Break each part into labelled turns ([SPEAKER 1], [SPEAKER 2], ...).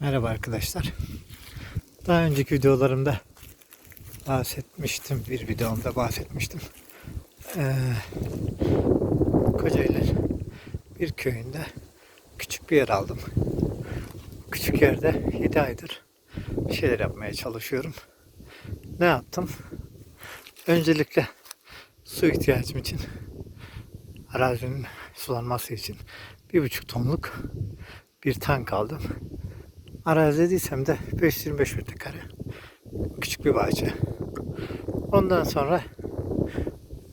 [SPEAKER 1] Merhaba arkadaşlar. Daha önceki videolarımda bahsetmiştim. Bir videomda bahsetmiştim. Ee, Kocaeli bir köyünde küçük bir yer aldım. Küçük yerde 7 aydır bir şeyler yapmaya çalışıyorum. Ne yaptım? Öncelikle su ihtiyacım için arazinin sulanması için bir buçuk tonluk bir tank aldım. Arazi dediysem de 525 metrekare. Küçük bir bahçe. Ondan sonra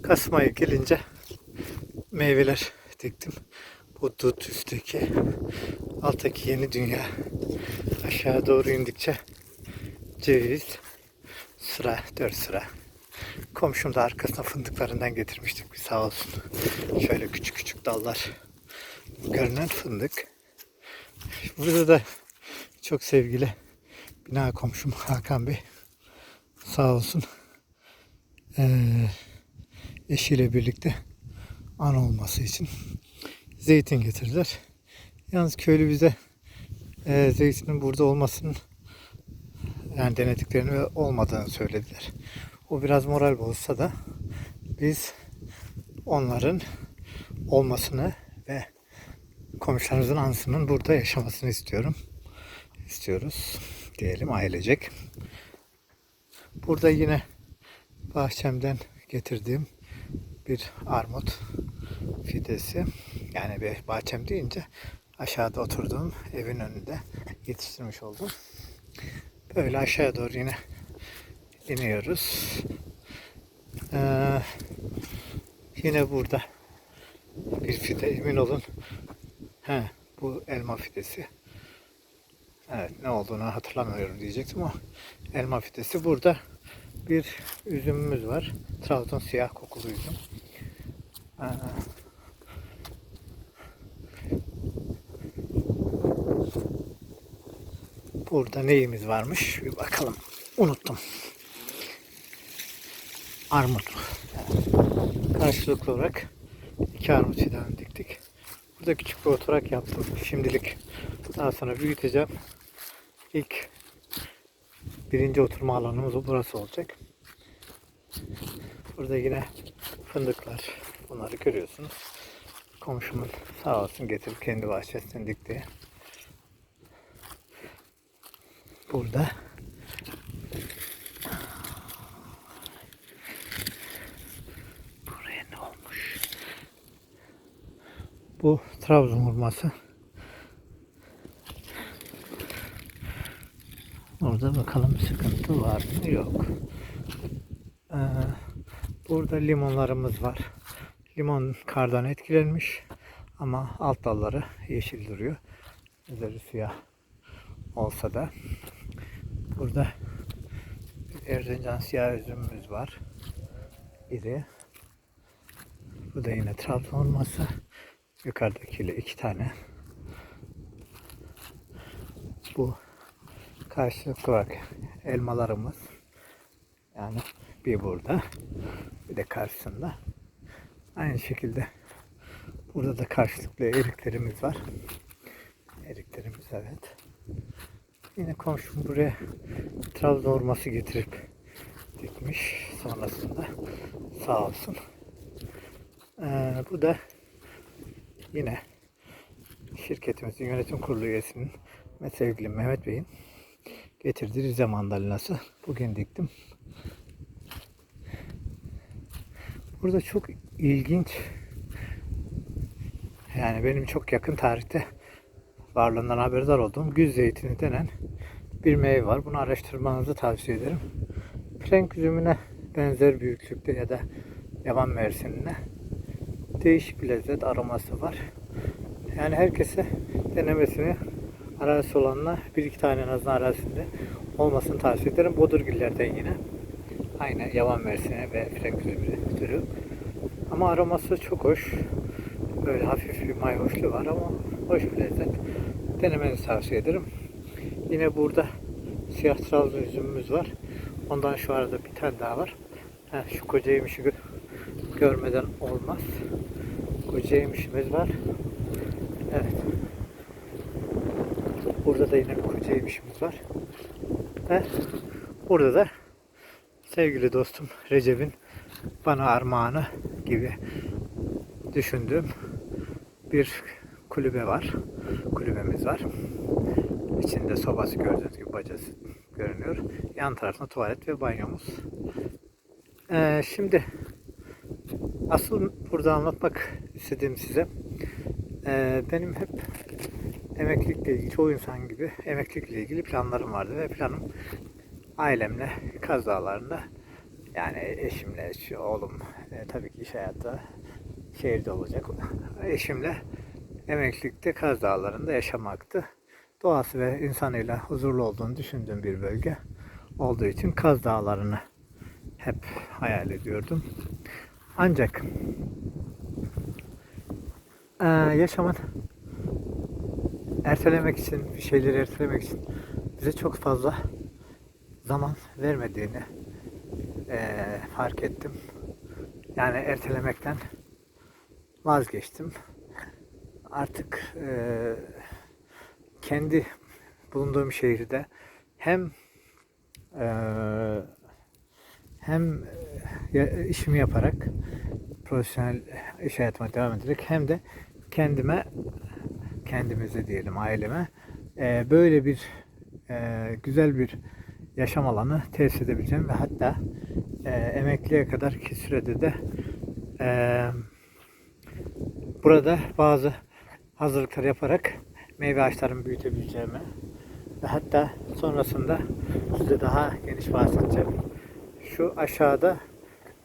[SPEAKER 1] Kasım ayı gelince meyveler diktim. Bu dut üstteki, alttaki yeni dünya. Aşağı doğru indikçe ceviz, sıra, dört sıra. Komşum da arkasına fındıklarından getirmiştik bir sağ olsun. Şöyle küçük küçük dallar görünen fındık. Burada da çok sevgili bina komşum Hakan Bey sağ olsun eee, eşiyle birlikte an olması için zeytin getirdiler. Yalnız köylü bize eee, zeytinin burada olmasının yani denediklerini ve olmadığını söylediler. O biraz moral bozsa da biz onların olmasını ve komşularımızın ansının burada yaşamasını istiyorum. İstiyoruz diyelim ailecek. Burada yine bahçemden getirdiğim bir armut fidesi. Yani bir bahçem deyince aşağıda oturduğum evin önünde yetiştirmiş oldum. Böyle aşağıya doğru yine iniyoruz. Ee, yine burada bir fide emin olun. He, bu elma fidesi. Evet ne olduğunu hatırlamıyorum diyecektim ama elma fidesi. Burada bir üzümümüz var. Trabzon siyah kokulu üzüm. Ee, Burada neyimiz varmış? Bir bakalım. Unuttum. Armut. Karşılıklı olarak iki armut fidanı diktik. Burada küçük bir oturak yaptım. Şimdilik daha sonra büyüteceğim. İlk birinci oturma alanımız burası olacak. Burada yine fındıklar. Bunları görüyorsunuz. Komşumun sağ olsun getirip kendi bahçesinden dikti. Burada Buraya ne olmuş? Bu Trabzon hurması. Orada bakalım sıkıntı var mı? Yok. Ee, burada limonlarımız var. Limon kardan etkilenmiş ama alt dalları yeşil duruyor. Üzeri siyah olsa da. Burada Erzincan siyah üzümümüz var. İri. Bu da yine Trabzon hurması. Yukarıdakiyle iki tane. Bu karşılıklı olarak elmalarımız. Yani bir burada, bir de karşısında. Aynı şekilde burada da karşılıklı eriklerimiz var. Eriklerimiz evet. Yine komşum buraya Trabzon hurması getirip dikmiş sonrasında. Sağ olsun. Ee, bu da yine şirketimizin yönetim kurulu üyesinin ve sevgili Mehmet Bey'in getirdiği Rize mandalinası. Bugün diktim. Burada çok ilginç yani benim çok yakın tarihte varlığından haberdar olduğum güz zeytini denen bir meyve var. Bunu araştırmanızı tavsiye ederim. Frenk üzümüne benzer büyüklükte ya da yaban mersinine değişik bir lezzet aroması var. Yani herkese denemesini arazisi olanla bir iki tane en azından arazisinde olmasını tavsiye ederim. Bodurgillerden yine. Aynı yavan mersine ve frenk üzümü türü. Ama aroması çok hoş. Böyle hafif bir mayhoşluğu var ama hoş bir lezzet. Denemenizi tavsiye ederim. Yine burada siyah Trabzon üzümümüz var. Ondan şu arada bir tane daha var. Heh, şu koca yemişi gö- görmeden olmaz. Koca yemişimiz var. Evet. Burada da yine bir koca yemişimiz var. Ve burada da sevgili dostum Recep'in bana armağanı gibi düşündüğüm bir kulübe var. Kulübemiz var. İçinde sobası gördüğünüz gibi bacası görünüyor. Yan tarafında tuvalet ve banyomuz. Ee, şimdi asıl burada anlatmak istediğim size ee, benim hep emeklilikle ilgili çoğu insan gibi emeklilikle ilgili planlarım vardı ve planım ailemle Kaz Dağları'nda yani eşimle, oğlum e, tabii ki iş hayatta şehirde olacak. Eşimle emeklilikte Kaz Dağları'nda yaşamaktı. Doğası ve insanıyla huzurlu olduğunu düşündüğüm bir bölge olduğu için Kaz Dağları'nı hep hayal ediyordum. Ancak eee, yaşamın ertelemek için, bir şeyleri ertelemek için bize çok fazla zaman vermediğini eee, fark ettim. Yani ertelemekten vazgeçtim. Artık eee, kendi bulunduğum şehirde hem eee, hem e, işimi yaparak profesyonel iş hayatıma devam ederek hem de kendime kendimize diyelim aileme e, böyle bir e, güzel bir yaşam alanı tesis edebileceğim ve hatta e, emekliye kadar ki sürede de e, burada bazı hazırlıklar yaparak meyve ağaçlarımı büyütebileceğimi ve hatta sonrasında size daha geniş bahsedeceğim. Şu aşağıda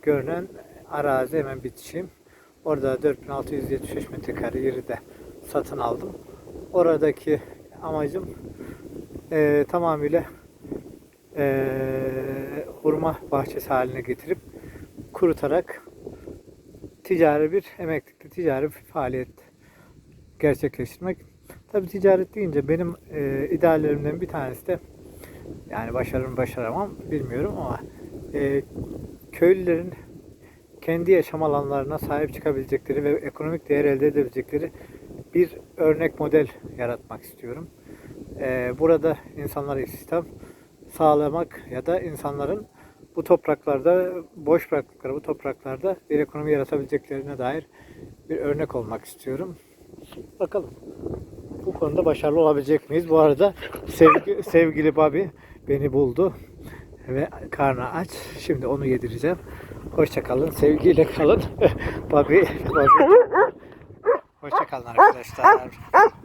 [SPEAKER 1] görünen arazi hemen bitişim. Orada 4675 metrekare yeri de satın aldım. Oradaki amacım eee, tamamıyla eee, hurma bahçesi haline getirip kurutarak ticari bir emeklilikte ticari bir faaliyet gerçekleştirmek. Tabi ticaret deyince benim eee ideallerimden bir tanesi de yani başarırım başaramam bilmiyorum ama eee, köylülerin kendi yaşam alanlarına sahip çıkabilecekleri ve ekonomik değer elde edebilecekleri bir örnek model yaratmak istiyorum. Eee, burada insanlara istihdam sağlamak ya da insanların bu topraklarda boş bıraktıkları bu topraklarda bir ekonomi yaratabileceklerine dair bir örnek olmak istiyorum. Bakalım bu konuda başarılı olabilecek miyiz? Bu arada sevgi, sevgili Bobby beni buldu ve karnı aç. Şimdi onu yedireceğim. Hoşça kalın, sevgiyle kalın. Bobby, Bobby. Hoşça kalın arkadaşlar.